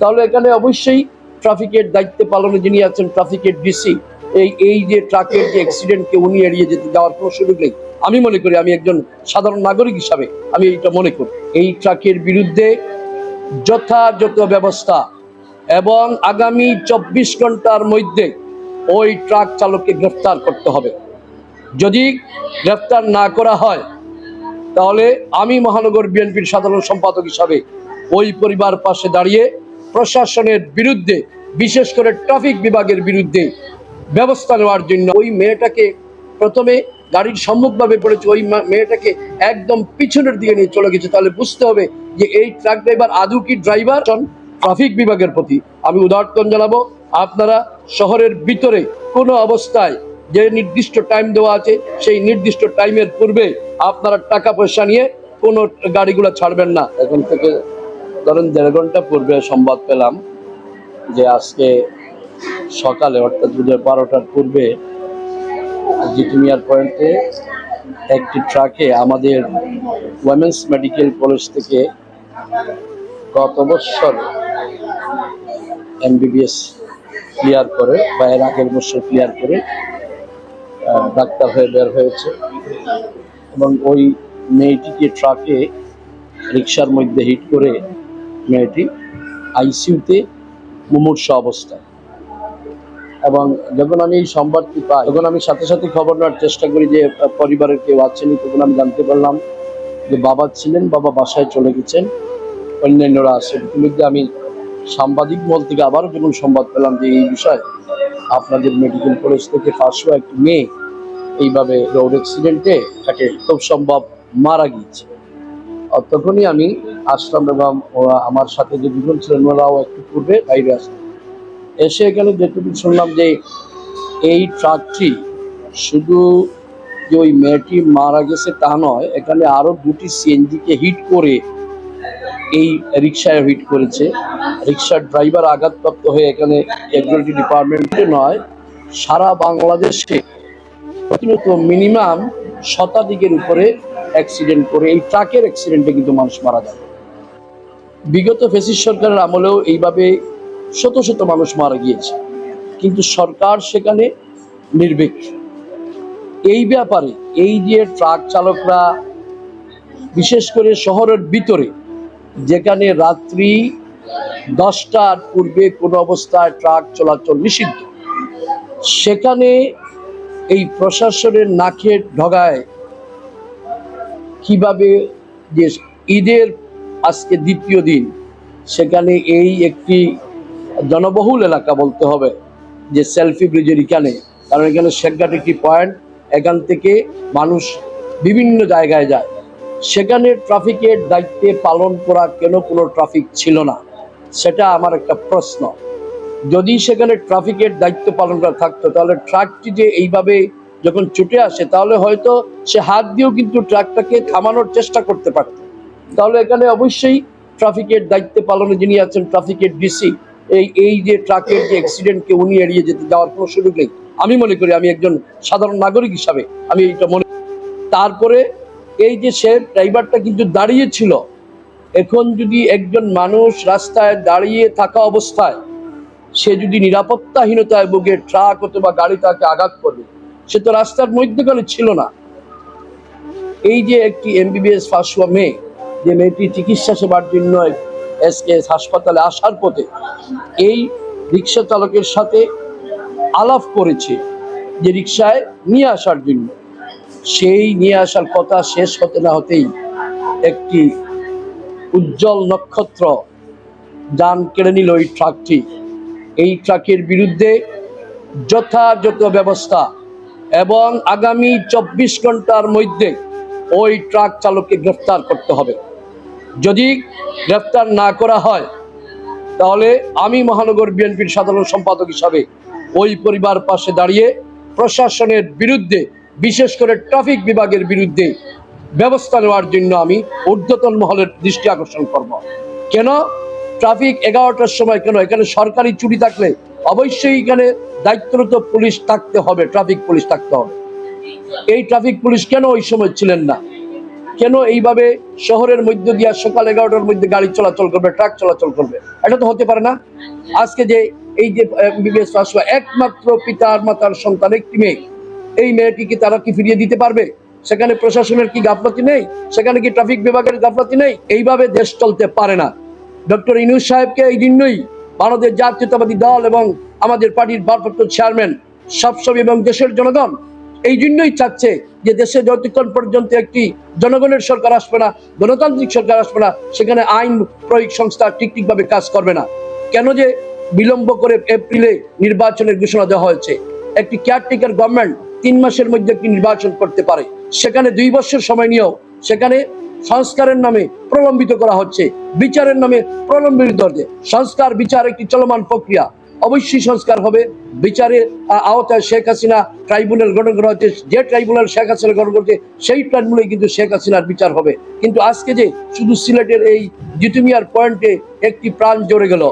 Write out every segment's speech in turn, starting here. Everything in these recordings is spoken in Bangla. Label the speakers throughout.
Speaker 1: তাহলে এখানে অবশ্যই ট্রাফিকের দায়িত্ব পালনে যিনি আছেন ট্রাফিকের ডিসি এই এই যে ট্রাকের যে অ্যাক্সিডেন্টকে উনি এড়িয়ে যেতে যাওয়ার কোনো সুযোগ নেই। আমি মনে করি আমি একজন সাধারণ নাগরিক হিসাবে আমি এইটা মনে করি। এই ট্রাকের বিরুদ্ধে যথাযথ ব্যবস্থা এবং আগামী চব্বিশ ঘণ্টার মধ্যে ওই ট্রাক চালককে গ্রেফতার করতে হবে। যদি গ্রেফতার না করা হয়, তাহলে আমি মহানগর বিএনপির সাধারণ সম্পাদক হিসাবে ওই পরিবার পাশে দাঁড়িয়ে প্রশাসনের বিরুদ্ধে, বিশেষ করে ট্রাফিক বিভাগের বিরুদ্ধে ব্যবস্থা নেওয়ার জন্য ওই মেয়েটাকে প্রথমে গাড়ির সম্মুখভাবে পড়েছে, ওই মেয়েটাকে একদম পিছনের দিকে নিয়ে চলে গেছে। তাহলে বুঝতে হবে যে এই ট্রাক ড্রাইভার আদৌ কি ড্রাইভার? ট্রাফিক বিভাগের প্রতি আমি উদাহরণ জানাব, আপনারা শহরের ভিতরে কোনো অবস্থায় যে নির্দিষ্ট টাইম দেওয়া আছে, সেই নির্দিষ্ট টাইমের পূর্বে আপনারা টাকা পয়সা নিয়ে কোনো গাড়িগুলো ছাড়বেন না। এখন থেকে ধরেন দেড় ঘণ্টা পূর্বে সংবাদ পেলাম যে আজকে সকালে, অর্থাৎ দুপুর বারোটার পূর্বে জিটুমিয়ার পয়েন্টে একটি ট্রাকে আমাদের ওয়েমেন্স মেডিকেল কলেজ থেকে গত বছর এমবিবিএস ক্লিয়ার করে, বা এর আগের বছর ক্লিয়ার করে ডাক্তার হয়ে বের হয়েছে। এবং ওই মেয়েটিকে ট্রাকে রিক্সার মধ্যে হিট করে মেয়েটি আইসিইউতে মুমূর্ষ অবস্থায়। এবং যখন আমি এই সংবাদটি পাই, তখন আমি সাথে সাথে খবর নেওয়ার চেষ্টা করি যে পরিবারের কেউ আছেনি তখন আমি জানতে পারলাম যে বাবা ছিলেন, বাবা বাসায় চলে গেছেন, অন্যান্যরা আছেন। ইতিমধ্যে আমি সাংবাদিক মহল থেকে আবারও যখন সংবাদ পেলাম যে এই বিষয়ে আপনাদের মেডিকেল কলেজ থেকে হওয়া একটি মেয়ে এইভাবে রোড অ্যাক্সিডেন্টে তাকে খুব সম্ভব মারা গিয়েছে। তখনই আমি আসলাম এবং আমার সাথে যে দুজন ছিলেন ওরাও একটু পূর্বে বাইরে আসলেন এসে এখানে যেটুকু শুনলাম যে এই ট্রাকটি শুধু যে ওই মেয়েটি মারা গেছে তা নয়, এখানে আরও দুটি সিএনজিকে হিট করে এই রিক্সায় হিট করেছে। রিক্সার ড্রাইভার আঘাতপ্রাপ্ত হয়ে এখানে ক্যাজুয়ালিটি ডিপার্টমেন্টে নয়, সারা বাংলাদেশে প্রতিনিয়ত মিনিমাম শতাধিকের উপরে অ্যাক্সিডেন্ট করে, এই ট্রাকের অ্যাক্সিডেন্টে কিন্তু মানুষ মারা যায়। বিগত ফেসিস সরকারের আমলেও এইভাবে শত শত মানুষ মারা গিয়েছে। কিন্তু সরকার সেখানে নির্ভীক। এই ব্যাপারে এই যে ট্রাক চালকরা, বিশেষ করে শহরের ভিতরে, যেখানে রাত্রি দশটার পূর্বে কোনো অবস্থায় ট্রাক চলাচল নিষিদ্ধ, সেখানে এই প্রশাসনের নাকের ঢগায় কীভাবে যে ঈদের আজকে দ্বিতীয় দিন, সেখানে এই একটি জনবহুল এলাকা বলতে হবে, যে সেলফি ব্রিজের এখানে। কারণ এখানে শেখঘাট একটি পয়েন্ট, এখান থেকে মানুষ বিভিন্ন জায়গায় যায়। সেখানে ট্রাফিকের দায়িত্বে পালন করা কেন কোনো ট্রাফিক ছিল না, সেটা আমার একটা প্রশ্ন। যদি সেখানে ট্রাফিকের দায়িত্ব পালন করা থাকতো, তাহলে ট্রাকটি যে এইভাবে যখন ছুটে আসে, তাহলে হয়তো সে হাত দিয়েও কিন্তু ট্রাকটাকে থামানোর চেষ্টা করতে পারত। তাহলে এখানে অবশ্যই ট্রাফিকের দায়িত্ব পালনে যিনি আছেন, ট্রাফিকের ডিসি এই এই যে ট্রাকের যে অ্যাক্সিডেন্টকে উনি এড়িয়ে যেতে যাওয়ার কোনো সুযোগ নেই। আমি মনে করি আমি একজন সাধারণ নাগরিক হিসাবে আমি এইটা মনে তারপরে এই যে সে ড্রাইভারটা কিন্তু দাঁড়িয়ে ছিল, এখন যদি একজন মানুষ রাস্তায় দাঁড়িয়ে থাকা অবস্থায়, সে যদি নিরাপত্তাহীনতায় ভোগে, ট্রাক অথবা গাড়ি তাকে আঘাত করবে সে তো রাস্তার মধ্যখানে ছিল না। এই যে একটি এমবিবিএস ফার্স্ট মেয়ে, যে মেয়েটি চিকিৎসা সেবার জন্য এস হাসপাতালে আসার পথে এই রিক্সা চালকের সাথে আলাপ করেছে যে রিক্সায় নিয়ে আসার জন্য। সেই নিয়ে আসার কথা শেষ হতে না হতেই একটি উজ্জ্বল নক্ষত্র যান কেড়ে নিল ওই ট্রাকটি এই ট্রাকের বিরুদ্ধে যথাযথ ব্যবস্থা এবং আগামী চব্বিশ ঘণ্টার মধ্যে ওই ট্রাক চালককে গ্রেফতার করতে হবে। যদি গ্রেফতার না করা হয়, তাহলে আমি মহানগর বিএনপির সাধারণ সম্পাদক হিসাবে ওই পরিবার পাশে দাঁড়িয়ে প্রশাসনের বিরুদ্ধে, বিশেষ করে ট্রাফিক বিভাগের বিরুদ্ধে ব্যবস্থা নেওয়ার জন্য আমি ঊর্ধ্বতন মহলের দৃষ্টি আকর্ষণ করব। কেন? ট্রাফিক এগারোটার সময় কেন? এখানে সরকারি চুরি থাকলে অবশ্যই এখানে দায়িত্বরত পুলিশ থাকতে হবে, ট্রাফিক পুলিশ থাকতে হবে। এই ট্রাফিক পুলিশ কেন ওই সময় ছিলেন না? কেন এইভাবে শহরের মধ্য দিয়া সকাল এগারোটার মধ্যে গাড়ি চলাচল করবে, ট্রাক চলাচল করবে? এটা তো হতে পারে না। আজকে যে এই যে বিবেশ একমাত্র পিতার মাতার সন্তান, একটি মেয়ে। এই মেয়েটিকে তারা কি ফিরিয়ে দিতে পারবে? সেখানে প্রশাসনের কি গাফলতি নেই? সেখানে কি ট্রাফিক বিভাগের গাফলতি নেই? এইভাবে দেশ চলতে পারে না। ডক্টর ইনুস সাহেবকে এই জন্যই ভারতের জাতীয়তাবাদী দল এবং আমাদের পার্টির ভারপ্রাপ্ত চেয়ারম্যান সবসময় এবং দেশের জনগণ এই জন্যই চাচ্ছে যে দেশে যতক্ষণ পর্যন্ত একটি জনগণের সরকার আসবে না, গণতান্ত্রিক সরকার আসবে না, সেখানে আইন প্রয়োগ সংস্থা ঠিক কাজ করবে না। কেন যে বিলম্ব করে এপ্রিলে নির্বাচনের ঘোষণা দেওয়া হয়েছে। একটি কেয়ারটেকার গভর্নমেন্ট তিন মাসের মধ্যে একটি নির্বাচন করতে পারে। সেখানে দুই বছর সময় নিয়েও সেখানে সংস্কারের নামে প্রলম্বিত করা হচ্ছে। বিচারের নামে প্রলম্বিত হচ্ছে। সংস্কার, বিচার একটি চলমান প্রক্রিয়া। অবশ্যই সংস্কার হবে। বিচারের আওতায় শেখ হাসিনা ট্রাইব্যুনাল গঠন করা হচ্ছে। যে ট্রাইব্যুনাল শেখ হাসিনা গঠন করছে, সেই ট্রাইব্যুনালে কিন্তু শেখ হাসিনার বিচার হবে। কিন্তু আজকে যে শুধু সিলেটের এই জিতুমিয়ার পয়েন্টে একটি প্রাণ জড়ে গেল।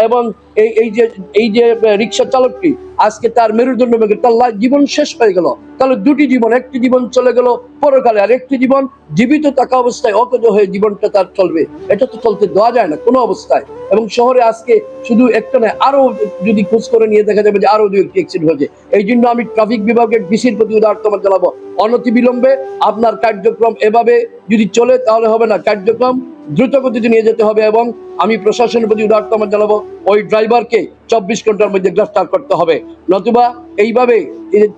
Speaker 1: এবং এই এই যে এই যে রিক্সা চালকটি আজকে তার মেরুদণ্ড ভেঙে তার জীবন শেষ হয়ে গেল। তাহলে দুটি জীবন, একটি জীবন চলে গেল পরকালে, আর একটি জীবন জীবিত থাকা অবস্থায় অকেজ হয়ে জীবনটা তার চলবে। এটা তো চলতে দেওয়া যায় না কোনো অবস্থায়। এবং শহরে আজকে শুধু একটা নয়, আরও যদি খোঁজ করে নিয়ে দেখা যাবে যে আরও দু একটি অ্যাক্সিডেন্ট হয়েছে। এই জন্য আমি ট্রাফিক বিভাগের ডিসির প্রতি উদাহরণ জানাব। অনতি বিলম্বে আপনার কার্যক্রম এভাবে যদি চলে, তাহলে হবে না। কার্যক্রম দ্রুত গতিতে নিয়ে যেতে হবে এবং আমি প্রশাসনের প্রতি উদাহরণ জানাব। ওই ড্রাইভারকে চব্বিশ ঘণ্টার মধ্যে গ্রেফতার করতে হবে। নতুবা এইভাবে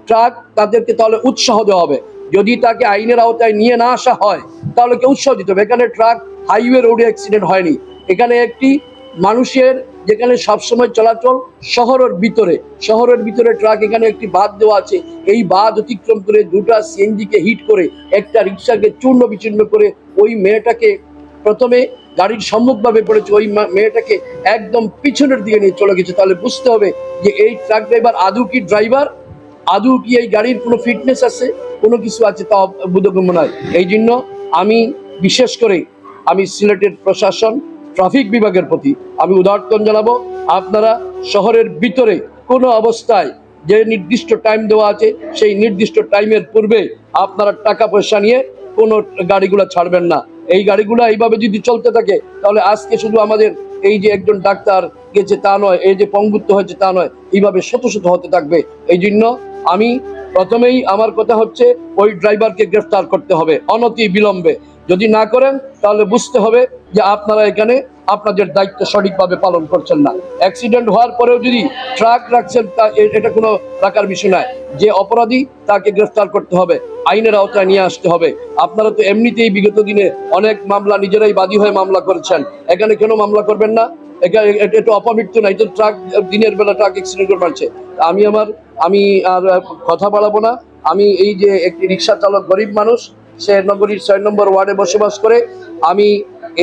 Speaker 1: ট্রাক তাদেরকে তাহলে উৎসাহ দেওয়া হবে। যদি তাকে আইনের আওতায় নিয়ে না আসা হয়, তাহলে কে উৎসাহ দিতে হবে। এখানে ট্রাক হাইওয়ে রোডে অ্যাক্সিডেন্ট হয়নি। এখানে একটি মানুষের যেখানে সবসময় চলাচল শহরের ভিতরে শহরের ভিতরে ট্রাক, এখানে একটি বাঁধ দেওয়া আছে। এই বাঁধ অতিক্রম করে দুটা সিএনজিকে হিট করে একটা রিক্সাকে চূর্ণ বিচূর্ণ করে ওই মেয়েটাকে প্রথমে গাড়ির সম্মুখভাবে পড়েছে, ওই মেয়েটাকে একদম পিছনের দিকে নিয়ে চলে গেছে। তাহলে বুঝতে হবে যে এই ট্রাক ড্রাইভার আদৌ কি ড্রাইভার আদৌ কি এই গাড়ির কোনো ফিটনেস আছে? কোনো কিছু আছে তা বোধগম্য নয়। এই জন্য আমি বিশেষ করে আমি সিলেটের প্রশাসন ট্রাফিক বিভাগের প্রতি আমি উদাহরণ জানাব, আপনারা শহরের ভিতরে কোনো অবস্থায় যে নির্দিষ্ট টাইম দেওয়া আছে, সেই নির্দিষ্ট টাইমের পূর্বে আপনারা টাকা পয়সা নিয়ে কোনো গাড়িগুলো ছাড়বেন না। এই গাড়িগুলো এইভাবে যদি চলতে থাকে, তাহলে আজকে শুধু আমাদের এই যে একজন ডাক্তার গেছে তা নয়, এই যে পঙ্গুত্ব হয়েছে তা নয়, এইভাবে শত শত হতে থাকবে। এই জন্য আমি প্রথমেই আমার কথা হচ্ছে, ওই ড্রাইভারকে গ্রেফতার করতে হবে, অনতি বিলম্বে। যদি না করেন, তাহলে বুঝতে হবে যে আপনারা এখানে আপনাদের দায়িত্ব সঠিকভাবে পালন করছেন না। অ্যাক্সিডেন্ট হওয়ার পরেও যদি ট্রাক রাখছেন, তা এটা কোনো রাখার বিষয় নয়। যে অপরাধী, তাকে গ্রেফতার করতে হবে, আইনের আওতায় নিয়ে আসতে হবে। আপনারা তো এমনিতেই বিগত দিনে অনেক মামলা নিজেরাই বাদী হয়ে মামলা করেছেন। এখানে কেন মামলা করবেন না? এটা অপমৃত্যু না এটা ট্রাক দিনের বেলা ট্রাক অ্যাক্সিডেন্ট মারছে। আমি আমার, আমি আর কথা বাড়াবো না। আমি এই যে একটি রিক্সা চালক গরিব মানুষ, সে নগরীর ছয় নম্বর ওয়ার্ডে বসবাস করে। আমি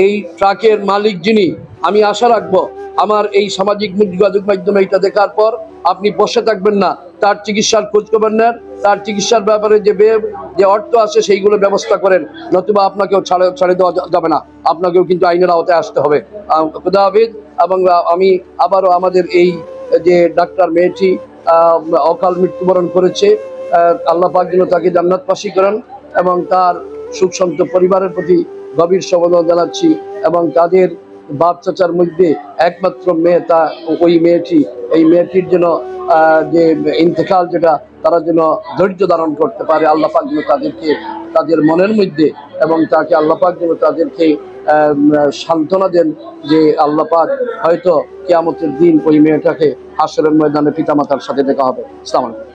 Speaker 1: এই ট্রাকের মালিক যিনি, আমি আশা রাখব আমার এই সামাজিক যোগাযোগ মাধ্যমে এটা দেখার পর আপনি বসে থাকবেন না। তার চিকিৎসার খোঁজ খবর নেন, তার চিকিৎসার ব্যাপারে যে ব্যয় যে অর্থ আছে সেইগুলো ব্যবস্থা করেন, নতুবা আপনাকেও ছাড়ে ছাড়ে দেওয়া যাবে না। আপনাকেও কিন্তু আইনের আওতায় আসতে হবে। খুদা হাফিজ। এবং আমি আবারও আমাদের এই যে ডাক্তার মেয়েটি অকাল মৃত্যুবরণ করেছে আল্লাহ পাক যেন তাকে জান্নাত পাশি করেন এবং তার সুখ পরিবারের প্রতি গভীর সমবেদনা জানাচ্ছি এবং তাদের বাপ চাচার মধ্যে একমাত্র মেয়ে তা ওই মেয়েটি এই মেয়েটির আহ, যে ইন্তেকাল যেটা তারা যেন ধৈর্য ধারণ করতে পারে আল্লাহ পাক যেন তাদেরকে তাদের মনের মধ্যে এবং তাকে আল্লাহ পাক যেন তাদেরকে সান্ত্বনা দেন যে আল্লাহ পাক হয়তো কেয়ামতের দিন ওই মেয়েটাকে হাসরের ময়দানে পিতামাতার সাথে দেখা হবে। সালাম